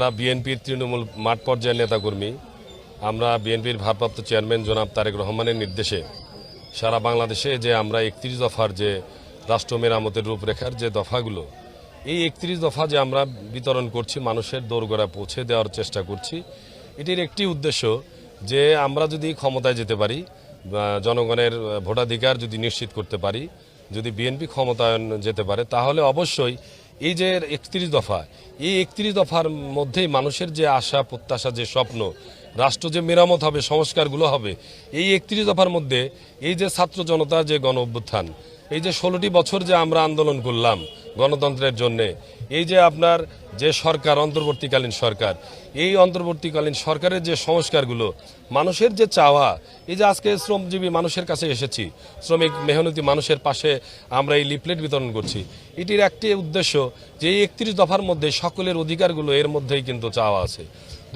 যারা বিএনপির তৃণমূল মাঠ পর্যায়ের নেতাকর্মী, আমরা বিএনপির ভারপ্রাপ্ত চেয়ারম্যান জনাব তারেক রহমানের নির্দেশে সারা বাংলাদেশে যে আমরা একত্রিশ দফার যে রাষ্ট্র মেরামতের রূপরেখার যে দফাগুলো, এই একত্রিশ দফা যে আমরা বিতরণ করছি, মানুষের দোরগোড়া পৌঁছে দেওয়ার চেষ্টা করছি, এটির একটি উদ্দেশ্য যে আমরা যদি ক্ষমতায় যেতে পারি জনগণের ভোটাধিকার যদি নিশ্চিত করতে পারি, যদি বিএনপি ক্ষমতায়ন যেতে পারে, তাহলে অবশ্যই এই যে একত্রিশ দফা, এই একত্রিশ দফার মধ্যেই মানুষের যে আশা, প্রত্যাশা, যে স্বপ্ন, রাষ্ট্র যে মেরামত হবে, সংস্কারগুলো হবে, এই একত্রিশ দফার মধ্যে এই যে ছাত্র জনতা যে গণ অভ্যুত্থান এই যে ষোলোটি বছর যে আমরা আন্দোলন করলাম গণতন্ত্রের জন্যে এই যে আপনার যে সরকার, অন্তর্বর্তীকালীন সরকার, এই অন্তর্বর্তীকালীন সরকারের যে সংস্কারগুলো, মানুষের যে চাওয়া, এই যে আজকে শ্রমজীবী মানুষের কাছে এসেছি, শ্রমিক মেহনতি মানুষের পাশে আমরা এই লিফলেট বিতরণ করছি, এটির একটি উদ্দেশ্য যে এই একত্রিশ দফার মধ্যে সকলের অধিকারগুলো এর মধ্যেই কিন্তু চাওয়া আছে।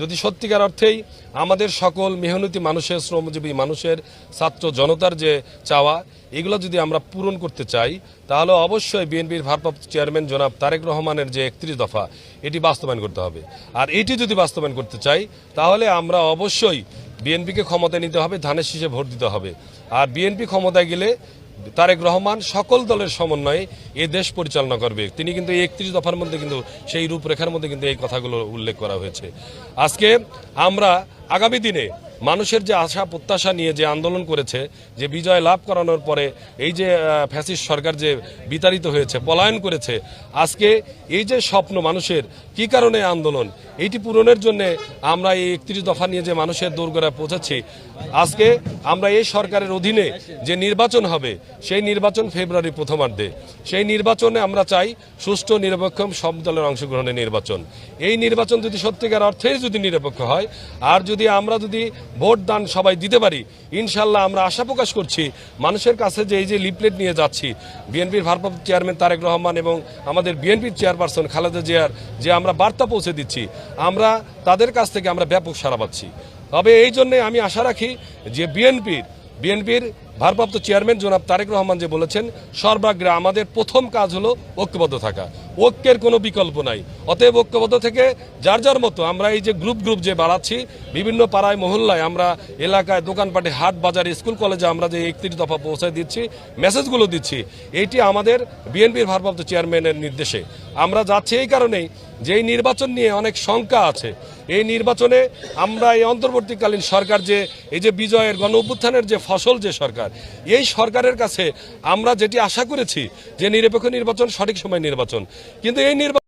যদি সত্যিকার অর্থেই আমাদের সকল মেহনতি মানুষের, শ্রমজীবী মানুষের, ছাত্র জনতার যে চাওয়া, এগুলো যদি আমরা পূরণ করতে চাই তাহলে অবশ্যই বিএনপির ভারপ্রাপ্ত চেয়ারম্যান জনাব তারেক রহমানের যে একত্রিশ দফা, এটি বাস্তবায়ন করতে হবে। আর এটি যদি বাস্তবায়ন করতে চাই, তাহলে আমরা অবশ্যই বিএনপিকে ক্ষমতায় নিতে হবে, ধানের শীষে ভোট দিতে হবে। আর বিএনপি ক্ষমতায় গেলে তারেক রহমান সকল দলের সমন্বয়ে এ দেশ পরিচালনা করবে। তিনি কিন্তু একত্রিশ দফার মধ্যে কিন্তু, সেই রূপরেখার মধ্যে কিন্তু এই কথাগুলো উল্লেখ করা হয়েছে। আজকে আমরা আগামী দিনে মানুষের যে আশা, প্রত্যাশা নিয়ে যে আন্দোলন করেছে, যে বিজয় লাভ করানোর পরে এই যে ফ্যাসিস্ট সরকার যে বিতাড়িত হয়েছে, পলায়ন করেছে, আজকে এই যে স্বপ্ন মানুষের, কি কারণে আন্দোলন? এইটি পূরণের জন্য আমরা এই একত্রিশ দফা নিয়ে যে মানুষের দোরগোড়ায় পৌঁছাচ্ছি। আজকে আমরা এই সরকারের অধীনে যে নির্বাচন হবে, সেই নির্বাচন ফেব্রুয়ারি প্রথমার্ধে। সেই নির্বাচনে আমরা চাই সুষ্ঠু, নিরপেক্ষ, সব দলের অংশগ্রহণের নির্বাচন। এই নির্বাচন যদি সত্যিকার অর্থেই যদি নিরপেক্ষ হয়, আর যদি আমরা যদি ভোট দান সবাই দিতে পারি। ইনশাল্লাহ আমরা আশা প্রকাশ করছি। মানুষের কাছে যে এই যে লিফলেট নিয়ে যাচ্ছি, বিএনপির ভারপ্রাপ্ত চেয়ারম্যান তারেক রহমান এবং আমাদের বিএনপির চেয়ারপারসন খালেদা জিয়ার যে আমরা বার্তা পৌঁছে দিচ্ছি, আমরা তাদের কাছ থেকে আমরা ব্যাপক সারা পাচ্ছি। তবে এই জন্যে আমি আশা রাখি যে বিএনপির বিএনপির ভারপ্রাপ্ত চেয়ারম্যান জনাব তারেক রহমান যে বলেছেন, সর্বাগ্রে আমাদের প্রথম কাজ হলো ঐক্যবদ্ধ থাকা। ঐক্যের কোনো বিকল্প নাই। অতএব ঐক্যবদ্ধ থেকে যার যার মতো আমরা এই যে গ্রুপ গ্রুপ যে বাড়াচ্ছি, বিভিন্ন পাড়ায়, মহল্লায় আমরা এলাকায় দোকানপাটে, হাট বাজার, স্কুল কলেজে আমরা যে একত্রিশ দফা পৌঁছায় দিচ্ছি মেসেজগুলো দিচ্ছি এইটি আমাদের বিএনপির ভারপ্রাপ্ত চেয়ারম্যানের নির্দেশে। আমরা যাচ্ছি এই কারণেই যে এই নির্বাচন নিয়ে অনেক শঙ্কা আছে, এই নির্বাচনে আমরা এই অন্তর্বর্তীকালীন সরকার যে, এই যে বিজয়ের গণ অভ্যুত্থানের যে ফসল যে সরকার, এই সরকারের কাছে আমরা যেটি আশা করেছি যে নিরপেক্ষ নির্বাচন সঠিক সময় নির্বাচন। কিন্তু এই নির্বাচন